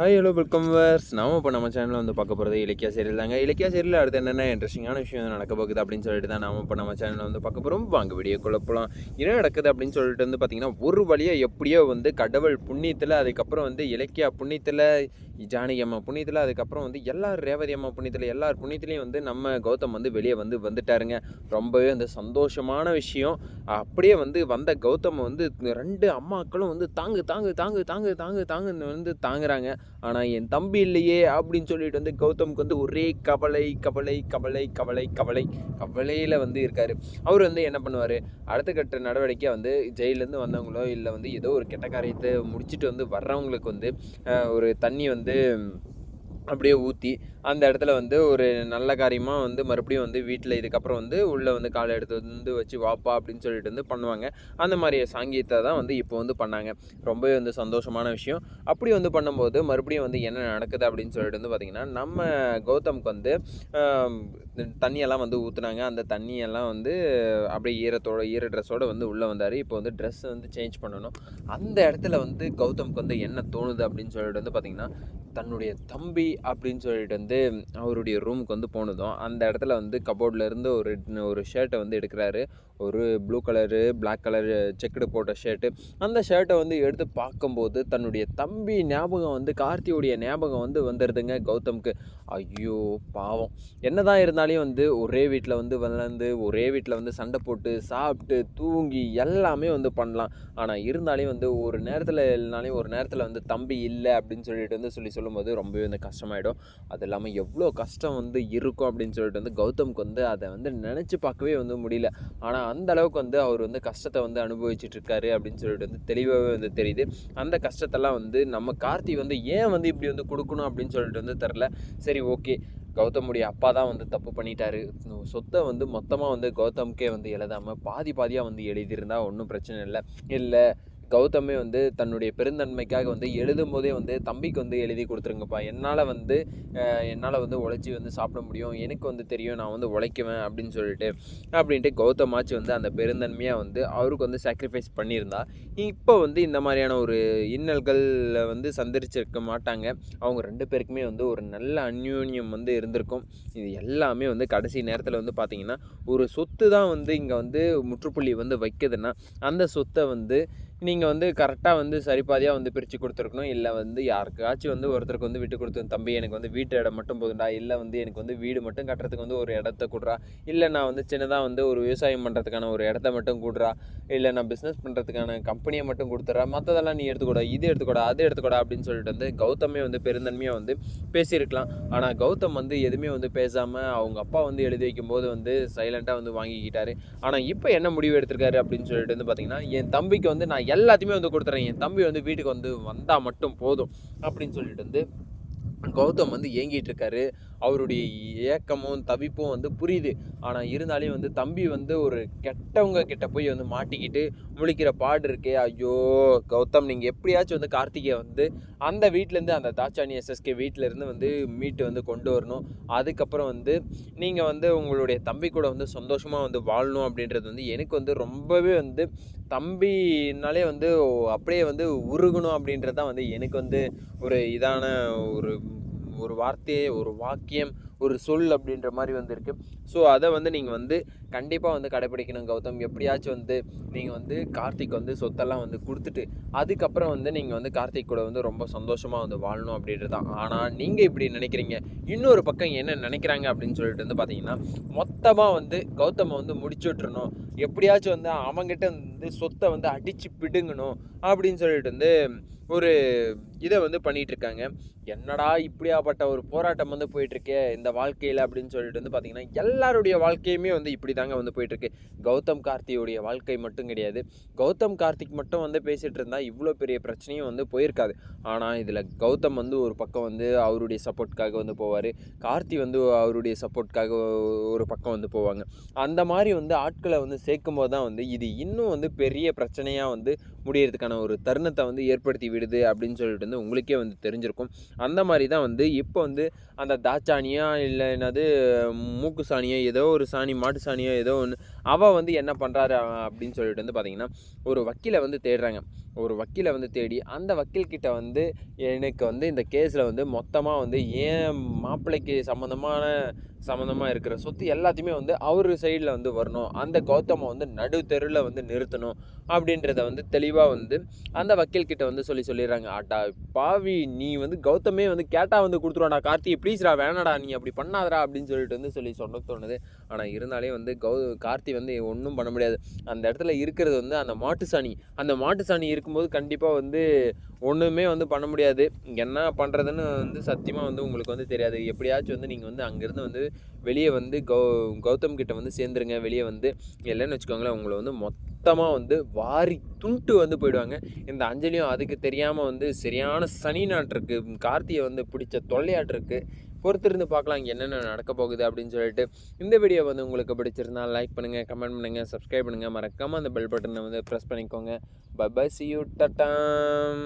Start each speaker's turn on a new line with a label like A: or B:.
A: Hi hello welcome verse நாம இப்போ நம்ம சேனலில் வந்து பார்க்க போகிறது இலக்கியா சீரியல் தாங்க. இலக்கிய சீரியல் அடுத்து என்னென்ன இன்ட்ரெஸ்டிங்கான விஷயம் நடக்க போகுது அப்படின்னு சொல்லிட்டு தான் நாம இப்போ நம்ம சேனலில் வந்து பார்க்க போகிறோம் வாங்க வீடியோ குழப்பலாம் என்ன நடக்குது அப்படின்னு சொல்லிட்டு வந்து பார்த்தீங்கன்னா ஒரு வழியாக எப்படியோ வந்து கடவுள் புண்ணியத்தில் அதுக்கப்புறம் வந்து இலக்கியா புண்ணியத்தில் ஜானகி அம்மா புண்ணியத்தில் அதுக்கப்புறம் வந்து எல்லார் ரேவதி அம்மா புண்ணியத்தில் எல்லார் புண்ணியத்துலேயும் வந்து நம்ம கௌதம் வந்து வெளியே வந்து வந்துட்டாருங்க. ரொம்பவே அந்த சந்தோஷமான விஷயம். அப்படியே வந்து வந்த கௌதம் வந்து ரெண்டு அம்மாக்களும் வந்து தாங்கு தாங்கு தாங்கு தாங்கு தாங்கு தாங்கு வந்து தாங்குறாங்க. ஆனால் என் தம்பி இல்லையே அப்படின்னு சொல்லிட்டு வந்து கௌதமுக்கு வந்து ஒரே கவலை கவலை கவலை கவலை கவலை கவலையில் வந்து இருக்கார். அவர் வந்து என்ன பண்ணுவார்? அடுத்த கட்ட நடவடிக்கை வந்து ஜெயிலேருந்து வந்தவங்களோ இல்லை வந்து ஏதோ ஒரு கெட்ட காரியத்தை முடிச்சுட்டு வந்து வர்றவங்களுக்கு வந்து ஒரு தண்ணி வந்து det, øhm, அப்படியே ஊற்றி அந்த இடத்துல வந்து ஒரு நல்ல காரியமாக வந்து மறுபடியும் வந்து வீட்டில் இதுக்கப்புறம் வந்து உள்ளே வந்து காலை எடுத்து வந்து வச்சு வாப்பா அப்படின்னு சொல்லிட்டு வந்து பண்ணுவாங்க. அந்த மாதிரி சாங்கியத்தை தான் வந்து இப்போ வந்து பண்ணாங்க. ரொம்பவே வந்து சந்தோஷமான விஷயம். அப்படி வந்து பண்ணும்போது மறுபடியும் வந்து என்ன நடக்குது அப்படின்னு சொல்லிட்டு வந்து பார்த்திங்கன்னா நம்ம கௌதம்க்கு வந்து தண்ணியெல்லாம் வந்து ஊற்றுனாங்க அந்த தண்ணியெல்லாம் வந்து அப்படியே ஈரத்தோட ஈர ட்ரெஸ்ஸோடு வந்து உள்ளே வந்தார். இப்போ வந்து ட்ரெஸ் வந்து சேஞ்ச் பண்ணணும். அந்த இடத்துல வந்து கௌதம்க்கு வந்து என்ன தோணுது அப்படின்னு சொல்லிட்டு வந்து பார்த்திங்கன்னா தன்னுடைய தம்பி அப்படின்னு சொல்லிட்டு வந்து அவருடைய ரூமுக்கு வந்து போனதும் அந்த இடத்துல வந்து கபோர்ட்லேருந்து ஒரு ஒரு ஷர்ட்டை வந்து எடுக்கிறாரு. ஒரு blue colour black colour checked போட்ட ஷர்ட்டு அந்த ஷர்ட்டை வந்து எடுத்து பார்க்கும்போது தன்னுடைய தம்பி ஞாபகம் வந்து கார்த்தியோடைய ஞாபகம் வந்து வந்துடுதுங்க கௌதம்க்கு. ஐயோ பாவம். என்னதான் இருந்தாலும் வந்து ஒரே வீட்டில் வந்து வளர்ந்து ஒரே வீட்டில் வந்து சண்டை போட்டு சாப்பிட்டு தூங்கி எல்லாமே வந்து பண்ணலாம். ஆனால் இருந்தாலே வந்து ஒரு நேரத்தில் இல்லைனாலும் ஒரு நேரத்தில் வந்து தம்பி இல்லை அப்படின்னு சொல்லிட்டு வந்து சொல்லி சொல்லும்போது ரொம்பவே வந்து கஷ்டம். கஷ்டமாயிடும். அது இல்லாமல் எவ்வளோ கஷ்டம் வந்து இருக்கும் அப்படின்னு சொல்லிட்டு வந்து கௌதம்க்கு வந்து அதை வந்து நினச்சி பார்க்கவே வந்து முடியல. ஆனால் அந்த அளவுக்கு வந்து அவர் வந்து கஷ்டத்தை வந்து அனுபவிச்சுட்டு இருக்காரு அப்படின்னு சொல்லிட்டு வந்து தெளிவாகவே வந்து தெரியுது. அந்த கஷ்டத்தெல்லாம் வந்து நம்ம கார்த்தி வந்து ஏன் வந்து இப்படி வந்து கொடுக்கணும் அப்படின்னு சொல்லிட்டு வந்து தெரில சரி ஓகே. கௌதமுடைய அப்பா தான் வந்து தப்பு பண்ணிட்டாரு. சொத்தை வந்து மொத்தமாக வந்து கௌதமுக்கே வந்து எழுதாமல் பாதி பாதியாக வந்து எழுதியிருந்தா ஒன்றும் பிரச்சனை இல்லை. இல்லை கௌதமே வந்து தன்னுடைய பெருந்தன்மைக்காக வந்து எழுதும் போதே வந்து தம்பிக்கு வந்து எழுதி கொடுத்துருங்கப்பா. என்னால் வந்து என்னால் வந்து உழைச்சி வந்து சாப்பிட முடியும். எனக்கு வந்து தெரியும் நான் வந்து உழைக்குவேன் அப்படின்னு சொல்லிட்டு அப்படின்ட்டு கௌதமாச்சு வந்து அந்த பெருந்தன்மையாக வந்து அவருக்கு வந்து சாக்ரிஃபைஸ் பண்ணியிருந்தா. இப்போ வந்து இந்த மாதிரியான ஒரு இன்னல்களில் வந்து சந்திரிச்சிருக்க மாட்டாங்க. அவங்க ரெண்டு பேருக்குமே வந்து ஒரு நல்ல அந்யோன்யம் வந்து இருந்திருக்கும். இது எல்லாமே வந்து கடைசி நேரத்தில் வந்து பார்த்திங்கன்னா ஒரு சொத்து தான் வந்து இங்கே வந்து முற்றுப்புள்ளி வந்து வைக்குதுன்னா அந்த சொத்தை வந்து நீங்கள் வந்து கரெக்டாக வந்து சரிபாதியாக வந்து பிரித்து கொடுத்துருக்கணும். இல்லை வந்து யாருக்காச்சும் வந்து ஒருத்தருக்கு வந்து விட்டு கொடுத்து தம்பி எனக்கு வந்து வீட்டு இடம் மட்டும் போதுண்டா இல்லை வந்து எனக்கு வந்து வீடு மட்டும் கட்டுறதுக்கு வந்து ஒரு இடத்த கொடுறா. இல்லை நான் வந்து சின்னதாக வந்து ஒரு விவசாயம் பண்ணுறதுக்கான ஒரு இடத்த மட்டும் கொடுறா. இல்லை நான் பிஸ்னஸ் பண்ணுறதுக்கான கம்பெனியை மட்டும் கொடுத்துட்றா. மற்றதெல்லாம் நீ எடுத்துக்கூட இது எடுத்துக்கூட அது எடுத்துக்கூடா அப்படின்னு சொல்லிட்டு வந்து கௌதமே வந்து பெருந்தன்மையாக வந்து பேசியிருக்கலாம். ஆனால் கௌதம் வந்து எதுவுமே வந்து பேசாமல் அவங்க அப்பா வந்து எழுதி வைக்கும்போது வந்து சைலண்ட்டாக வந்து வாங்கிக்கிட்டாரு. ஆனால் இப்போ என்ன முடிவு எடுத்திருக்காரு அப்படின்னு சொல்லிட்டு வந்து பார்த்தீங்கன்னா என் தம்பிக்கு வந்து நான் எல்லாத்தையுமே வந்து கொடுத்துறேன். என் தம்பி வந்து வீட்டுக்கு வந்து வந்தால் மட்டும் போதும். அப்படின்னு சொல்லிட்டு வந்து கௌதம் வந்து ஏங்கிட்டு இருக்காரு. அவருடைய ஏக்கமும் தவிப்பும் வந்து புரியுது. ஆனால் இருந்தாலும் வந்து தம்பி வந்து ஒரு கெட்டவங்க கிட்ட போய் வந்து மாட்டிக்கிட்டு முழிக்கிற பாடு இருக்கே ஐயோ கௌதம் நீங்கள் எப்படியாச்சும் வந்து கார்த்திகை வந்து அந்த வீட்டிலேருந்து அந்த தாச்சாணி எஸ்எஸ்கே வீட்டிலேருந்து வந்து மீட்டு வந்து கொண்டு வரணும். அதுக்கப்புறம் வந்து நீங்கள் வந்து உங்களுடைய தம்பி கூட வந்து சந்தோஷமாக வந்து வாழணும் அப்படின்றது வந்து எனக்கு வந்து ரொம்பவே வந்து தம்பினாலே வந்து அப்படியே வந்து உருகணும் அப்படின்றது தான் வந்து எனக்கு வந்து ஒரு இதான ஒரு ஒரு வார்த்தையே ஒரு வாக்கியம் ஒரு சொல் அப்படின்ற மாதிரி வந்து இருக்குது ஸோ அதை வந்து நீங்கள் வந்து கண்டிப்பாக வந்து கடைப்பிடிக்கணும் கௌதம். எப்படியாச்சும் வந்து நீங்கள் வந்து கார்த்திக் வந்து சொத்தெல்லாம் வந்து கொடுத்துட்டு அதுக்கப்புறம் வந்து நீங்கள் வந்து கார்த்திக் கூட வந்து ரொம்ப சந்தோஷமாக வந்து வாழணும் அப்படின்றது தான். ஆனால் நீங்கள் இப்படி நினைக்கிறீங்க. இன்னொரு பக்கம் என்ன நினைக்கிறாங்க அப்படின்னு சொல்லிட்டு வந்து பார்த்தீங்கன்னா மொத்தமாக வந்து கௌதமை வந்து முடிச்சு விட்டுறணும் எப்படியாச்சும் வந்து அவங்ககிட்ட வந்து சொத்தை வந்து அடித்து பிடுங்கணும் அப்படின்னு சொல்லிட்டு வந்து ஒரு இதை வந்து பண்ணிகிட்ருக்காங்க என்னடா இப்படியாப்பட்ட ஒரு போராட்டம் வந்து போயிட்டுருக்கே இந்த வாழ்க்கையில் அப்படின்னு சொல்லிட்டு வந்து பார்த்திங்கன்னா எல்லாருடைய வாழ்க்கையுமே வந்து இப்படி தாங்க வந்து போயிட்டுருக்கு. கௌதம் கார்த்தியோடைய வாழ்க்கை மட்டும் கிடையாது. கௌதம் கார்த்திக் மட்டும் வந்து பேசிகிட்டு இருந்தால் இவ்வளோ பெரிய பிரச்சனையும் வந்து போயிருக்காது. ஆனால் இதில் கௌதம் வந்து ஒரு பக்கம் வந்து அவருடைய சப்போர்ட்காக வந்து போவார். கார்த்தி வந்து அவருடைய சப்போர்ட்காக ஒரு பக்கம் வந்து போவாங்க. அந்த மாதிரி வந்து ஆட்களை வந்து சேர்க்கும் போது தான் வந்து இது இன்னும் வந்து பெரிய பிரச்சனையாக வந்து முடியறதுக்கான ஒரு தருணத்தை வந்து ஏற்படுத்தி விடுது அப்படின்னு சொல்லிட்டு வந்து உங்களுக்கே வந்து தெரிஞ்சிருக்கும். அந்த மாதிரி தான் வந்து இப்போ வந்து அந்த தாச்சாணியாக இல்லை என்னது மூக்கு சாணியோ ஏதோ ஒரு சாணி மாட்டு சாணியோ ஏதோ ஒன்று அவள் வந்து என்ன பண்ணுறாரு அப்படின்னு சொல்லிட்டு வந்து பார்த்தீங்கன்னா ஒரு வக்கீலை வந்து தேடுறாங்க. ஒரு வக்கீலை வந்து தேடி அந்த வக்கீல்கிட்ட வந்து எனக்கு வந்து இந்த கேஸில் வந்து மொத்தமாக வந்து ஏன் மாப்பிள்ளைக்கு சம்மந்தமான சம்மந்தமாக இருக்கிற சொத்து எல்லாத்தையுமே வந்து அவர் சைடில் வந்து வரணும். அந்த கௌதமை வந்து நடு தெருவில் வந்து நிறுத்தணும் அப்படின்றத வந்து தெளிவாக வந்து அந்த வக்கீல்கிட்ட வந்து சொல்லி சொல்லிடுறாங்க. ஆட்டா பாவி நீ வந்து கௌதமே வந்து கேட்டால் வந்து கொடுத்துருவாடா கார்த்தி ப்ளீஸ்டா வேணாடா நீ அப்படி பண்ணாதடா அப்படின்னு சொல்லிட்டு வந்து சொல்லி சொன்ன தோணுது ஆனால் இருந்தாலே வந்து கௌ கார்த்தி வந்து ஒன்றும் பண்ண முடியாது. அந்த இடத்துல இருக்கிறது வந்து அந்த மாட்டு சாணி. அந்த மாட்டு சாணி இருக்கும்போது கண்டிப்பாக வந்து ஒன்றுமே வந்து பண்ண முடியாது. என்ன பண்ணுறதுன்னு வந்து சத்தியமாக வந்து உங்களுக்கு வந்து தெரியாது. எப்படியாச்சும் வந்து நீங்கள் வந்து அங்கேருந்து வந்து வெளியே வந்து கௌ கௌதம் கிட்ட வந்து சேர்ந்துருங்க. வெளியே வந்து இல்லைன்னு வச்சுக்கோங்களேன் உங்களை வந்து மொத்தமாக வந்து வாரி துண்டு வந்து போயிடுவாங்க. இந்த அஞ்சலியும் அதுக்கு தெரியாமல் வந்து சரியான சனி நாட்டிருக்கு. கார்த்தியை வந்து பிடிச்ச தொல்லையாட்டிருக்கு. பொறுத்திருந்து பார்க்கலாம் இங்கே என்னென்ன நடக்க போகுது அப்படின்னு சொல்லிட்டு. இந்த வீடியோ வந்து உங்களுக்கு பிடிச்சிருந்தா லைக் பண்ணுங்கள் கமெண்ட் பண்ணுங்கள் சப்ஸ்கிரைப் பண்ணுங்கள் மறக்காமல் அந்த பெல் பட்டனை வந்து ப்ரெஸ் பண்ணிக்கோங்க. By C you டட்டாம்